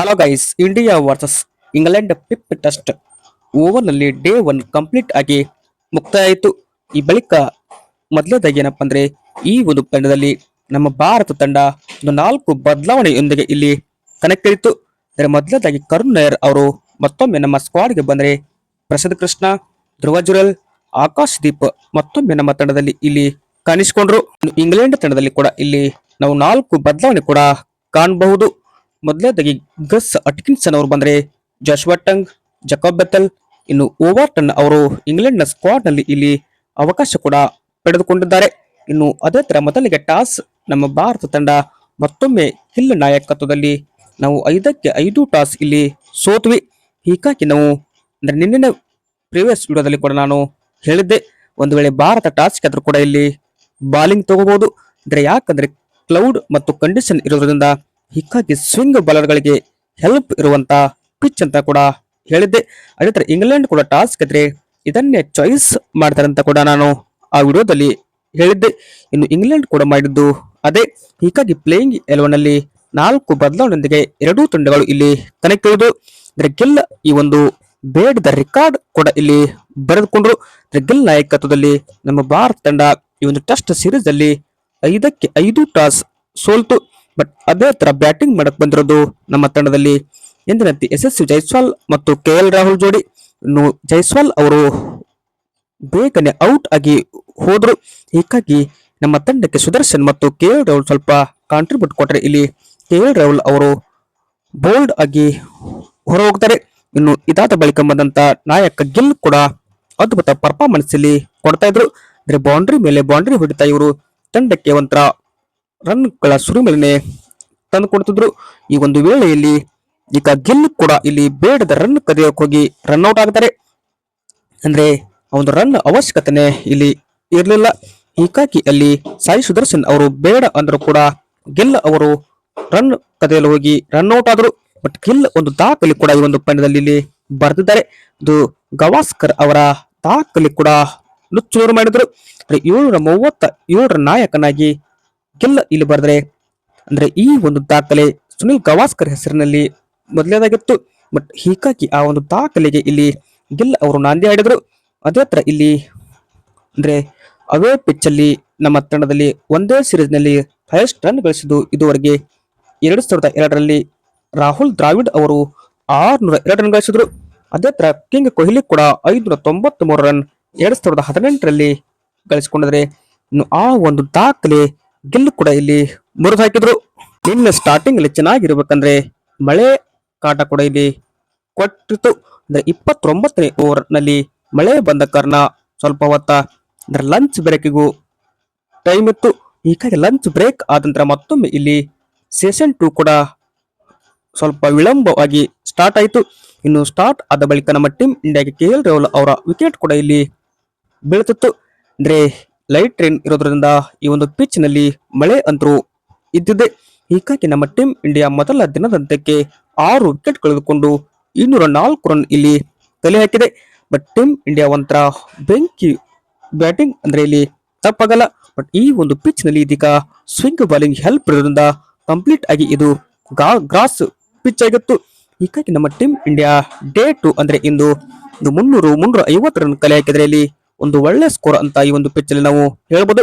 Hello guys India versus England fifth test ಓವರ್ನಲ್ಲಿ day one complete ಆಗಿ ಮುಕ್ತಾಯಿತು ಈ ಬಳಿಕ ಮೊದಲದಾಗಿ ಏನಪ್ಪ ಅಂದ್ರೆ ಈ ಒಂದು ತಂಡದಲ್ಲಿ ನಮ್ಮ ಭಾರತ ತಂಡ ಒಂದು ನಾಲ್ಕು ಬದಲಾವಣೆಯೊಂದಿಗೆ ಇಲ್ಲಿ ಇತ್ತು ಅಂದರೆ ಮೊದಲನೇದಾಗಿ ಕರುಣ್ ನಾಯರ್ ಅವರು ಮತ್ತೊಮ್ಮೆ ನಮ್ಮ ಸ್ಕ್ವಾಡ್ಗೆ ಬಂದರೆ ಪ್ರಸಾದ್ ಕೃಷ್ಣ, ಧ್ರುವ ಜುರಲ್, ಆಕಾಶ್ ದೀಪ್ ಮತ್ತೊಮ್ಮೆ ನಮ್ಮ ತಂಡದಲ್ಲಿ ಇಲ್ಲಿ ಕಾಣಿಸಿಕೊಂಡ್ರು. ಇಂಗ್ಲೆಂಡ್ ತಂಡದಲ್ಲಿ ಕೂಡ ಇಲ್ಲಿ ನಾವು ನಾಲ್ಕು ಬದಲಾವಣೆ ಕೂಡ ಕಾಣಬಹುದು. ಮೊದಲನೇದಾಗಿ ಗಸ್ ಅಟ್ಕಿನ್ಸನ್ ಅವರು ಬಂದರೆ ಜಾಶ್ವಾ ಟಂಗ್, ಜಕಾಬ್ ಬೆತ್ತಲ್, ಇನ್ನು ಓವಾರ್ಟನ್ ಅವರು ಇಂಗ್ಲೆಂಡ್ನ ಸ್ಕ್ವಾಡ್ನಲ್ಲಿ ಇಲ್ಲಿ ಅವಕಾಶ ಕೂಡ ಪಡೆದುಕೊಂಡಿದ್ದಾರೆ. ಇನ್ನು ಅದೇ ತರ ಮೊದಲಿಗೆ ಟಾಸ್ ನಮ್ಮ ಭಾರತ ತಂಡ ಮತ್ತೊಮ್ಮೆ ಹಿಲ್ ನಾಯಕತ್ವದಲ್ಲಿ ನಾವು ಐದಕ್ಕೆ ಐದು ಟಾಸ್ ಇಲ್ಲಿ ಸೋತ್ವಿ. ಹೀಗಾಗಿ ನಾವು ಅಂದರೆ ನಿನ್ನೆ ಪ್ರೀವಿಯಸ್ ವಿಡಿಯೋದಲ್ಲಿ ಕೂಡ ನಾನು ಹೇಳಿದ್ದೆ, ಒಂದು ವೇಳೆ ಭಾರತ ಟಾಸ್ ಗೆದ್ರೂ ಕೂಡ ಇಲ್ಲಿ ಬಾಲಿಂಗ್ ತಗೋಬಹುದು ಅಂದ್ರೆ ಯಾಕಂದ್ರೆ ಕ್ಲೌಡ್ ಮತ್ತು ಕಂಡೀಷನ್ ಇರೋದ್ರಿಂದ ಹೀಗಾಗಿ ಸ್ವಿಂಗ್ ಬಾಲರ್ಗಳಿಗೆ ಹೆಲ್ಪ್ ಇರುವಂತ ಪಿಚ್ ಅಂತ ಕೂಡ ಹೇಳಿದ್ದೆ. ಅದೇ ಇಂಗ್ಲೆಂಡ್ ಕೂಡ ಟಾಸ್ ಗೆದ್ರೆ ಇದನ್ನೇ ಚಾಯ್ಸ್ ಮಾಡ್ತಾರೆ ಅಂತ ಕೂಡ ನಾನು ಆ ವಿಡಿಯೋದಲ್ಲಿ ಹೇಳಿದ್ದೆ. ಇನ್ನು ಇಂಗ್ಲೆಂಡ್ ಕೂಡ ಮಾಡಿದ್ದು ಅದೇ. ಹೀಗಾಗಿ ಪ್ಲೇಯಿಂಗ್ ಎಲೆವನ್ ಅಲ್ಲಿ ನಾಲ್ಕು ಬದಲಾವಣೆಯೊಂದಿಗೆ ಎರಡೂ ತಂಡಗಳು ಇಲ್ಲಿ ಕನೆಕ್ಟ್ ಅಂದ್ರೆ ಗಿಲ್ ಈ ಒಂದು ಬೇಡದ ರೆಕಾರ್ಡ್ ಕೂಡ ಇಲ್ಲಿ ಬರೆದುಕೊಂಡ್ರು. ಗಿಲ್ ನಾಯಕತ್ವದಲ್ಲಿ ನಮ್ಮ ಭಾರತ ತಂಡ ಈ ಒಂದು ಟೆಸ್ಟ್ ಸೀರೀಸ್ ಅಲ್ಲಿ ಐದಕ್ಕೆ ಐದು ಟಾಸ್ ಸೋಲ್ತು. ಬಟ್ ಅದೇ ತರ ಬ್ಯಾಟಿಂಗ್ ಮಾಡಕ್ ಬಂದಿರೋದು ನಮ್ಮ ತಂಡದಲ್ಲಿ ಎಂದಿನಂತೆ ಯಶಸ್ವಿ ಜೈಸ್ವಾಲ್ ಮತ್ತು ಕೆ ಎಲ್ ರಾಹುಲ್ ಜೋಡಿ. ಇನ್ನು ಜೈಸ್ವಾಲ್ ಅವರು ಬೇಗನೆ ಔಟ್ ಆಗಿ ಹೋದ್ರು. ಹೀಗಾಗಿ ನಮ್ಮ ತಂಡಕ್ಕೆ ಸುದರ್ಶನ್ ಮತ್ತು ಕೆ ಎಲ್ ರಾಹುಲ್ ಸ್ವಲ್ಪ ಕಾಂಟ್ರಿಬ್ಯೂಟ್ ಕೊಟ್ಟರೆ ಇಲ್ಲಿ ಕೆ ಎಲ್ ರಾಹುಲ್ ಅವರು ಬೋಲ್ಡ್ ಆಗಿ ಹೊರ ಹೋಗ್ತಾರೆ ಇನ್ನು ಇದಾದ ಬಳಿಕ ಬಂದಂತ ನಾಯಕ ಗಿಲ್ ಕೂಡ ಅದ್ಭುತ ಪರ್ಫಾರ್ಮೆನ್ಸ್ ಇಲ್ಲಿ ಕೊಡ್ತಾ ಇದ್ರು. ಅಂದ್ರೆ ಬೌಂಡ್ರಿ ಮೇಲೆ ಬೌಂಡ್ರಿ ಹೊಡಿತಾ ಇವರು. ತಂಡಕ್ಕೆ ಒಂಥರ ರನ್ಗಳ ತಂದು ಕೊಡ್ತಿದ್ರು. ಈ ಒಂದು ವೇಳೆಯಲ್ಲಿ ಈಗ ಗಿಲ್ ಕೂಡ ಇಲ್ಲಿ ಬೇಡದ ರನ್ ಕದಿಯೋಕೆ ಹೋಗಿ ರನ್ ಔಟ್ ಆಗ್ತಾರೆ. ಅಂದ್ರೆ ಒಂದು ರನ್ ಅವಶ್ಯಕತೆನೆ ಇಲ್ಲಿ ಇರಲಿಲ್ಲ. ಹೀಗಾಗಿ ಅಲ್ಲಿ ಸಾಯಿ ಸುದರ್ಶನ್ ಅವರು ಬೇಡ ಅಂದ್ರು ಕೂಡ ಗಿಲ್ ಅವರು ರನ್ ಕದಿಯಲು ಹೋಗಿ ರನ್ ಔಟ್ ಆದ್ರು. ಬಟ್ ಗಿಲ್ ಒಂದು ದಾಖಲೆ ಕೂಡ ಈ ಒಂದು ಪಂದ್ಯದಲ್ಲಿ ಇಲ್ಲಿ ಬರೆದಿದ್ದಾರೆ. ಇದು ಗವಾಸ್ಕರ್ ಅವರ ದಾಖಲೆ ಕೂಡ ನುಚ್ಚುನೂರು ಮಾಡಿದ್ರು. ಏಳ್ನೂರ ಮೂವತ್ತ ಏಳರ ನಾಯಕನಾಗಿ ಗಿಲ್ ಇಲ್ಲಿ ಬರೆದ್ರೆ, ಅಂದ್ರೆ ಈ ಒಂದು ದಾಖಲೆ ಸುನಿಲ್ ಗವಾಸ್ಕರ್ ಹೆಸರಿನಲ್ಲಿ ಮೊದಲೇದಾಗಿತ್ತು ಬಟ್ ಹೀಗಾಗಿ ಆ ಒಂದು ದಾಖಲೆಗೆ ಇಲ್ಲಿ ಗಿಲ್ ಅವರು ನಾಂದಿ ಆಡಿದ್ರು ಅದೇ ತರ ಇಲ್ಲಿ, ಅಂದ್ರೆ ಅವೇ ಪಿಚ್ ಅಲ್ಲಿ ನಮ್ಮ ತಂಡದಲ್ಲಿ ಒಂದೇ ಸೀರೀಸ್ನಲ್ಲಿ ಹೈಯೆಸ್ಟ್ ರನ್ ಗಳಿಸಿದ್ದು ಇದುವರೆಗೆ ಎರಡು ಸಾವಿರದ ಎರಡರಲ್ಲಿ ರಾಹುಲ್ ದ್ರಾವಿಡ್ ಅವರು ಆರ್ನೂರ ಎರಡು ರನ್ ಗಳಿಸಿದ್ರು. ಅದೇ ತರ ಕಿಂಗ್ ಕೊಹ್ಲಿ ಕೂಡ ಐದುನೂರ ತೊಂಬತ್ತ್ ಮೂರು ರನ್ ಎರಡ್ ಸಾವಿರದ ಹದಿನೆಂಟರಲ್ಲಿ ಗಳಿಸಿಕೊಂಡಿದ್ರೆ ಇನ್ನು ಆ ಒಂದು ದಾಖಲೆ ಗಿಲ್ ಕೂಡ ಇಲ್ಲಿ ಮುರಿದು ಹಾಕಿದ್ರು. ನಿನ್ನೆ ಸ್ಟಾರ್ಟಿಂಗ್ ಅಲ್ಲಿ ಚೆನ್ನಾಗಿರ್ಬೇಕಂದ್ರೆ ಮಳೆ ಕಾಟ ಕೂಡ ಇಲ್ಲಿ ಕೊಟ್ಟಿತ್ತು. ಅಂದ್ರೆ ಇಪ್ಪತ್ತೊಂಬತ್ತನೇ ಓವರ್ನಲ್ಲಿ ಮಳೆ ಬಂದ ಕಾರಣ ಸ್ವಲ್ಪ ಹೊತ್ತ ಅಂದ್ರೆ ಲಂಚ್ ಬ್ರೇಕಿಗೂ ಟೈಮ್ ಇತ್ತು. ಹೀಗಾಗಿ ಲಂಚ್ ಬ್ರೇಕ್ ಆದ ನಂತರ ಮತ್ತೊಮ್ಮೆ ಇಲ್ಲಿ ಸೆಷನ್ ಟೂ ಕೂಡ ಸ್ವಲ್ಪ ವಿಳಂಬವಾಗಿ ಸ್ಟಾರ್ಟ್ ಆಯಿತು. ಇನ್ನು ಸ್ಟಾರ್ಟ್ ಆದ ಬಳಿಕ ನಮ್ಮ ಟೀಮ್ ಇಂಡಿಯಾಗೆ ಕೆ ಎಲ್ ರಾಹುಲ್ ಅವರ ವಿಕೆಟ್ ಕೂಡ ಇಲ್ಲಿ ಬೀಳ್ತಿತ್ತು. ಅಂದ್ರೆ ಲೈಟ್ ಟ್ರೈನ್ ಇರೋದ್ರಿಂದ ಈ ಒಂದು ಪಿಚ್ನಲ್ಲಿ ಮಳೆ ಅಂತರೂ ಇದ್ದಿದೆ. ಹೀಗಾಗಿ ನಮ್ಮ ಟೀಮ್ ಇಂಡಿಯಾ ಮೊದಲ ದಿನದಂತಕ್ಕೆ ಆರು ವಿಕೆಟ್ ಕಳೆದುಕೊಂಡು ಇನ್ನೂರ ನಾಲ್ಕು ರನ್ ಇಲ್ಲಿ ತಲೆ ಹಾಕಿದೆ. ಬಟ್ ಟೀಮ್ ಇಂಡಿಯಾ ಒಂಥರ ಬೆಂಕಿ ಬ್ಯಾಟಿಂಗ್ ಅಂದ್ರೆ ಇಲ್ಲಿ ತಪ್ಪಾಗಲ್ಲ. ಬಟ್ ಈ ಒಂದು ಪಿಚ್ನಲ್ಲಿ ಇದೀಗ ಸ್ವಿಂಗ್ ಬಾಲಿಂಗ್ ಹೆಲ್ಪ್ ಇರೋದ್ರಿಂದ ಕಂಪ್ಲೀಟ್ ಆಗಿ ಇದು ಗ್ರಾಸ್ ಪಿಚ್ ಆಗಿತ್ತು. ಹೀಗಾಗಿ ನಮ್ಮ ಟೀಮ್ ಇಂಡಿಯಾ ಡೇ ಟು ಅಂದ್ರೆ ಇಂದು ಮುನ್ನೂರು ಮುನ್ನೂರ ಐವತ್ತು ರನ್ ಕಲೆ ಹಾಕಿದ್ರೆ ಇಲ್ಲಿ ಒಂದು ಒಳ್ಳೆ ಸ್ಕೋರ್ ಅಂತ ಈ ಒಂದು ಪಿಚ್ ಅಲ್ಲಿ ನಾವು ಹೇಳ್ಬೋದು.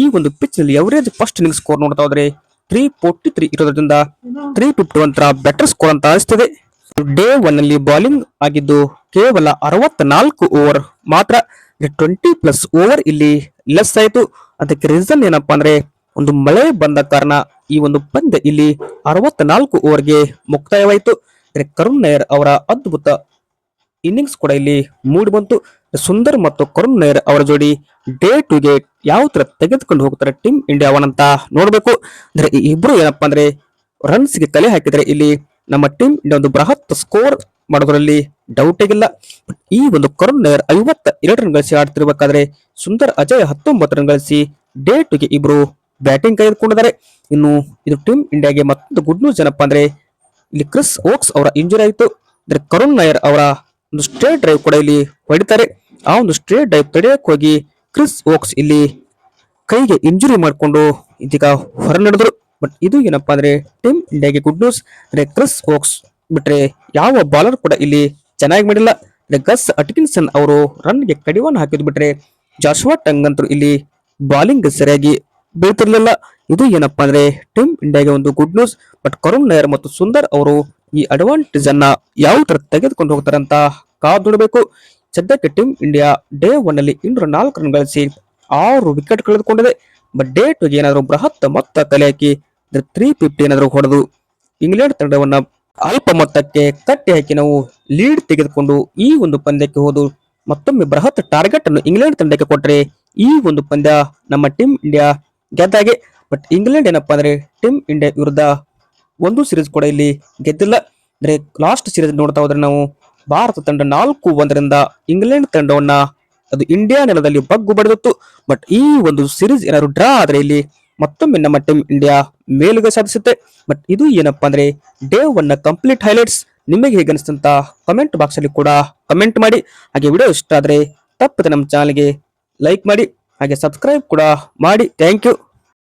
ಈ ಒಂದು ಪಿಚ್ ಅಲ್ಲಿ ಎವರೇಜ್ ಫಸ್ಟ್ ಇನಿಂಗ್ ಸ್ಕೋರ್ ನೋಡ್ತಾ ಹೋದ್ರೆ ತ್ರೀ ಫೋರ್ಟಿ ತ್ರೀ ಇರೋದ್ರಿಂದ ತ್ರೀ ಫಿಫ್ಟಿ ಒಂಥರ ಬೆಟರ್ ಸ್ಕೋರ್ ಅಂತ ಅನಿಸ್ತದೆ. ಡೇ ಒನ್ ಅಲ್ಲಿ ಬೌಲಿಂಗ್ ಆಗಿದ್ದು ಕೇವಲ ಅರವತ್ತ ನಾಲ್ಕು ಓವರ್ ಮಾತ್ರ ಟ್ವೆಂಟಿ ಪ್ಲಸ್ ಓವರ್ ಇಲ್ಲಿ ಲೆಸ್ ಆಯಿತು. ಅದಕ್ಕೆ ರೀಸನ್ ಏನಪ್ಪಾ ಅಂದ್ರೆ ಒಂದು ಮಳೆ ಬಂದ ಕಾರಣ ಈ ಒಂದು ಪಂದ್ಯ ಇಲ್ಲಿ ಅರವತ್ತ ನಾಲ್ಕು ಓವರ್ಗೆ ಮುಕ್ತಾಯವಾಯಿತು. ಕರುಣ್ ನಾಯರ್ ಅವರ ಅದ್ಭುತ ಇನ್ನಿಂಗ್ಸ್ ಕೂಡ ಇಲ್ಲಿ ಮೂಡಿ ಬಂತು. ಸುಂದರ್ ಮತ್ತು ಕರುಣ್ ನೈರ್ ಅವರ ಜೋಡಿ ಡೇ ಟು ಗೆ ಯಾವ ತರ ತೆಗೆದುಕೊಂಡು ಹೋಗ್ತಾರೆ ಟೀಮ್ ಇಂಡಿಯಾವನಂತ ಅಂತ ನೋಡಬೇಕು. ಅಂದ್ರೆ ಈ ಇಬ್ರು ಏನಪ್ಪಾ ಅಂದ್ರೆ ರನ್ಸ್ಗೆ ತಲೆ ಹಾಕಿದ್ರೆ ಇಲ್ಲಿ ನಮ್ಮ ಟೀಮ್ ಇಂಡಿಯಾ ಒಂದು ಬೃಹತ್ ಸ್ಕೋರ್ ಮಾಡೋದ್ರಲ್ಲಿ ಡೌಟ್ ಇಲ್ಲ ಈ ಒಂದು ಕರುಣ್ ನೈರ್ ಐವತ್ತ ಎರಡು ರನ್ ಗಳಿಸಿ ಆಡ್ತಿರ್ಬೇಕಾದ್ರೆ ಸುಂದರ್ ಅಜಯ್ ಹತ್ತೊಂಬತ್ತು ರನ್ ಗಳಿಸಿ ಡೇ ಟು ಗೆ ಇಬ್ರು ಬ್ಯಾಟಿಂಗ್ ಕೈದುಕೊಂಡಿದ್ದಾರೆ ಇನ್ನು ಇದು ಟೀಮ್ ಇಂಡಿಯಾಗೆ ಮತ್ತೊಂದು ಗುಡ್ ನ್ಯೂಸ್ ಏನಪ್ಪಾ ಅಂದ್ರೆ ಇಲ್ಲಿ ಕ್ರಿಸ್ ಓಕ್ಸ್ ಅವರ ಇಂಜುರಿ ಆಯಿತು. ಅಂದ್ರೆ ಕರುಣ್ ನಾಯರ್ ಅವರ ಒಂದು ಸ್ಟ್ರೇಟ್ ಡ್ರೈವ್ ಕೂಡ ಇಲ್ಲಿ ಹೊಡಿತಾರೆ. ಆ ಒಂದು ಸ್ಟ್ರೇಟ್ ಡೈವ್ ತಡೆಯಕ್ಕೆ ಹೋಗಿ ಕ್ರಿಸ್ ವೋಕ್ಸ್ ಇಲ್ಲಿ ಕೈಗೆ ಇಂಜುರಿ ಮಾಡಿಕೊಂಡು ಇದೀಗ ಹೊರ ನಡೆದ್ರು ಬಟ್ ಇದು ಏನಪ್ಪಾ ಅಂದ್ರೆ ಟೀಮ್ ಇಂಡಿಯಾಗೆ ಗುಡ್ ನ್ಯೂಸ್ ಅಂದ್ರೆ ಕ್ರಿಸ್ ವೋಕ್ಸ್ ಬಿಟ್ರೆ ಯಾವ ಬಾಲರ್ ಕೂಡ ಇಲ್ಲಿ ಚೆನ್ನಾಗಿ ಮಾಡಿಲ್ಲ. ಗಸ್ ಅಟ್ಕಿನ್ಸನ್ ಅವರು ರನ್ಗೆ ಕಡಿವಾಣ ಹಾಕಿದ್ ಬಿಟ್ರೆ ಜಾಶ್ವಾ ಟಂಗ್ ಅಂತರು ಇಲ್ಲಿ ಬಾಲಿಂಗ್ ಸರಿಯಾಗಿ ಬೀಳ್ತಿರ್ಲಿಲ್ಲ. ಇದು ಏನಪ್ಪಾ ಅಂದ್ರೆ ಟೀಮ್ ಇಂಡಿಯಾಗೆ ಒಂದು good news but Karun Nair ಮತ್ತು ಸುಂದರ್ ಅವರು ಈ ಅಡ್ವಾಂಟೇಜ್ ಅನ್ನ ಯಾವ ತರ ತೆಗೆದುಕೊಂಡು ಹೋಗ್ತಾರೆ ಅಂತ ಕಾದು ನೋಡಬೇಕು. ಸದ್ಯಕ್ಕೆ ಟೀಮ್ ಇಂಡಿಯಾ ಡೇ ಒನ್ ಅಲ್ಲಿ ಇನ್ನೂರ ನಾಲ್ಕು ರನ್ ಗಳಿಸಿ ಆರು ವಿಕೆಟ್ ಕಳೆದುಕೊಂಡಿದೆ ಬಟ್ ಡೇ ಟುಗೆ ಏನಾದರೂ ಬೃಹತ್ ಮೊತ್ತ ಕಲೆ ಹಾಕಿ ತ್ರೀ ಫಿಫ್ಟಿ ಏನಾದರೂ ಹೊಡೆದು, ಇಂಗ್ಲೆಂಡ್ ತಂಡವನ್ನ ಅಲ್ಪ ಮೊತ್ತಕ್ಕೆ ಕಟ್ಟಿ ಹಾಕಿ ನಾವು ಲೀಡ್ ತೆಗೆದುಕೊಂಡು ಈ ಒಂದು ಪಂದ್ಯಕ್ಕೆ ಹೋದು, ಮತ್ತೊಮ್ಮೆ ಬೃಹತ್ ಟಾರ್ಗೆಟ್ ಅನ್ನು ಇಂಗ್ಲೆಂಡ್ ತಂಡಕ್ಕೆ ಕೊಟ್ಟರೆ ಈ ಒಂದು ಪಂದ್ಯ ನಮ್ಮ ಟೀಮ್ ಇಂಡಿಯಾ ಗೆದ್ದಾಗೆ. ಬಟ್ ಇಂಗ್ಲೆಂಡ್ ಏನಪ್ಪಾ ಅಂದ್ರೆ ಟೀಮ್ ಇಂಡಿಯಾ ವಿರುದ್ಧ ಒಂದು ಸಿರೀಸ್ ಕೂಡ ಇಲ್ಲಿ ಗೆದ್ದಿಲ್ಲ. ಅಂದ್ರೆ ಲಾಸ್ಟ್ ಸಿರೀಸ್ ನೋಡ್ತಾ ಹೋದ್ರೆ ನಾವು ಭಾರತ ತಂಡ ನಾಲ್ಕು ಒಂದರಿಂದ ಇಂಗ್ಲೆಂಡ್ ತಂಡವನ್ನ ಅದು ಇಂಡಿಯಾ ನೆಲದಲ್ಲಿ ಬಗ್ಗು ಬಡಿದಿತ್ತು. ಬಟ್ ಈ ಒಂದು ಸಿರೀಸ್ ಏನಾದ್ರು ಡ್ರಾ ಆದ್ರೆ ಇಲ್ಲಿ ಮತ್ತೊಮ್ಮೆ ನಮ್ಮ ಟೀಮ್ ಇಂಡಿಯಾ ಮೇಲುಗೈ ಸಾಧಿಸುತ್ತೆ. ಬಟ್ ಇದು ಏನಪ್ಪಾ ಅಂದ್ರೆ ಡೇ ಒನ್ ಕಂಪ್ಲೀಟ್ ಹೈಲೈಟ್ಸ್ ನಿಮಗೆ ಹೇಗೆ ಅನಿಸ್ತಂತ ಕಮೆಂಟ್ ಬಾಕ್ಸ್ ಅಲ್ಲಿ ಕೂಡ ಕಮೆಂಟ್ ಮಾಡಿ. ಹಾಗೆ ವಿಡಿಯೋ ಇಷ್ಟ ಆದ್ರೆ ತಪ್ಪದೆ ನಮ್ಮ ಚಾನಲ್ಗೆ ಲೈಕ್ ಮಾಡಿ. ಹಾಗೆ ಸಬ್ಸ್ಕ್ರೈಬ್ ಕೂಡ ಮಾಡಿ. Thank you